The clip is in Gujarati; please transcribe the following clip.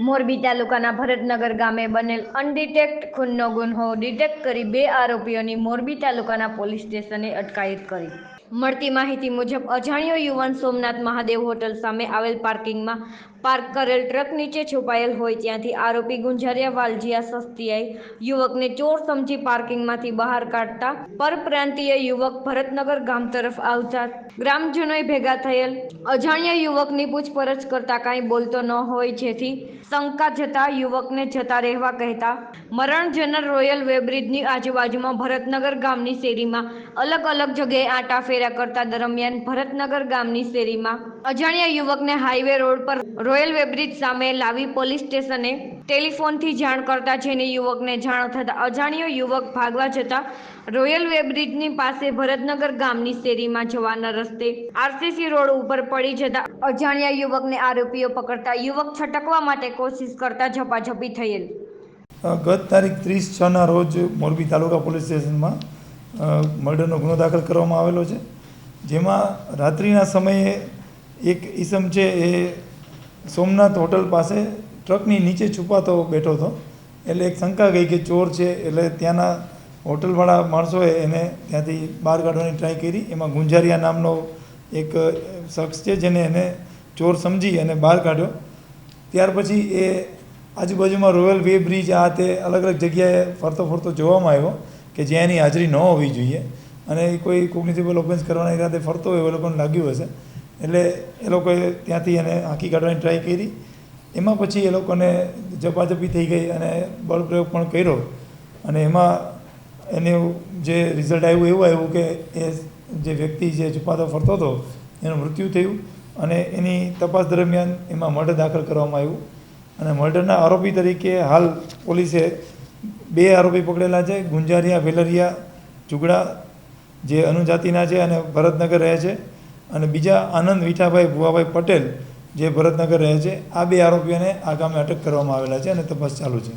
મોરબી તાલુકાના ભરતનગર ગામે બનેલ અનડિટેક્ટ ખૂનનો ગુન્હો ડિટેક્ટ કરી બે આરોપીઓની મોરબી તાલુકાના પોલીસ સ્ટેશને અટકાયત કરી. મળતી માહિતી મુજબ અજાણ્યો યુવાન સોમનાથ મહાદેવ હોટલ સામે આવેલ પાર્કિંગમાં પાર્ક કરેલ ટ્રક નીચે છુપાયેલ હોય ત્યાંથી આરોપી ગુંજારિયા વાલજીયા સસ્તિયાએ યુવકને ચોર સમજી પાર્કિંગમાંથી બહાર કાઢતા પરપ્રાંતીય યુવક ભરતનગર ગામ તરફ આવતા ગ્રામજનોએ ભેગા થયેલ અજાણ્યા યુવકની પૂછપરછ કરતા કાંઈ બોલતો ન હોય જેથી શંકા જતા યુવકને જતા રહેવા કહેતા મરણ જનર રોયલ વેબ્રિજની આજુબાજુમાં ભરતનગર ગામની શેરીમાં અલગ અલગ જગ્યાએ આંટા ફેરા કરતા દરમિયાન ભરતનગર ગામની શેરીમાં અજાણ્યા યુવકને હાઈવે રોડ પર રોયલ વેબ્રિજ સામે લાવી પોલીસ સ્ટેશને ટેલિફોનથી જાણ કરતા જેને યુવકને જાણ થતાં અજાણ્યો યુવક ભાગવા જતા રોયલ વેબ્રિજની પાસે ભરતનગર ગામની શેરીમાં જવાના રસ્તે આરસીસી રોડ ઉપર પડી જતા અજાણ્યા યુવકને આરોપીઓ પકડતા યુવક છટકવા માટે કોશિશ કરતા ઝપાઝપી થયેલ. ગત તારીખ ત્રીસ છના રોજ મોરબી તાલુકા પોલીસ સ્ટેશનમાં મર્ડરનો ગુનો દાખલ કરવામાં આવેલો છે. જેમાં રાત્રિના સમયે એક ઈસમ છે એ સોમનાથ હોટલ પાસે ટ્રકની નીચે છુપાતો બેઠો હતો. એટલે એક શંકા ગઈ કે ચોર છે, એટલે ત્યાંના હોટલવાળા માણસોએ એને ત્યાંથી બહાર કાઢવાની ટ્રાય કરી. એમાં ગુંજારિયા નામનો એક શખ્સ છે જેને એને ચોર સમજી અને બહાર કાઢ્યો. ત્યાર પછી એ આજુબાજુમાં રોયલ વે બ્રિજ આ તે અલગ અલગ જગ્યાએ ફરતો ફરતો જોવામાં આવ્યો કે જ્યાં એની હાજરી ન હોવી જોઈએ. અને કોઈ કોગ્નિટિબલ ઓફેન્સ કરવાના ઈરાદે ફરતો હોય એવું લોકોને લાગ્યું હશે. એટલે એ લોકોએ ત્યાંથી એને હાંકી કાઢવાની ટ્રાય કરી. એમાં પછી એ લોકોને ઝપાઝપી થઈ ગઈ અને બળપ્રયોગ પણ કર્યો. અને એમાં એનું જે રિઝલ્ટ આવ્યું એવું આવ્યું કે એ જે વ્યક્તિ જે છુપાતો ફરતો હતો, એનું મૃત્યુ થયું અને એની તપાસ દરમિયાન એમાં મર્ડર દાખલ કરવામાં આવ્યું. અને મર્ડરના આરોપી તરીકે હાલ પોલીસે બે આરોપી પકડેલા છે, ગુંજારિયા વેલરિયા ચુગડા જે અનુજાતિના છે અને ભરતનગર રહે છે. અને બીજા આનંદ વિઠાભાઈ ભુવાભાઈ પટેલ, જે ભરતનગર રહે છે, આ બે આરોપીઓને આ ગામે અટક કરવામાં આવેલા છે અને તપાસ ચાલુ છે.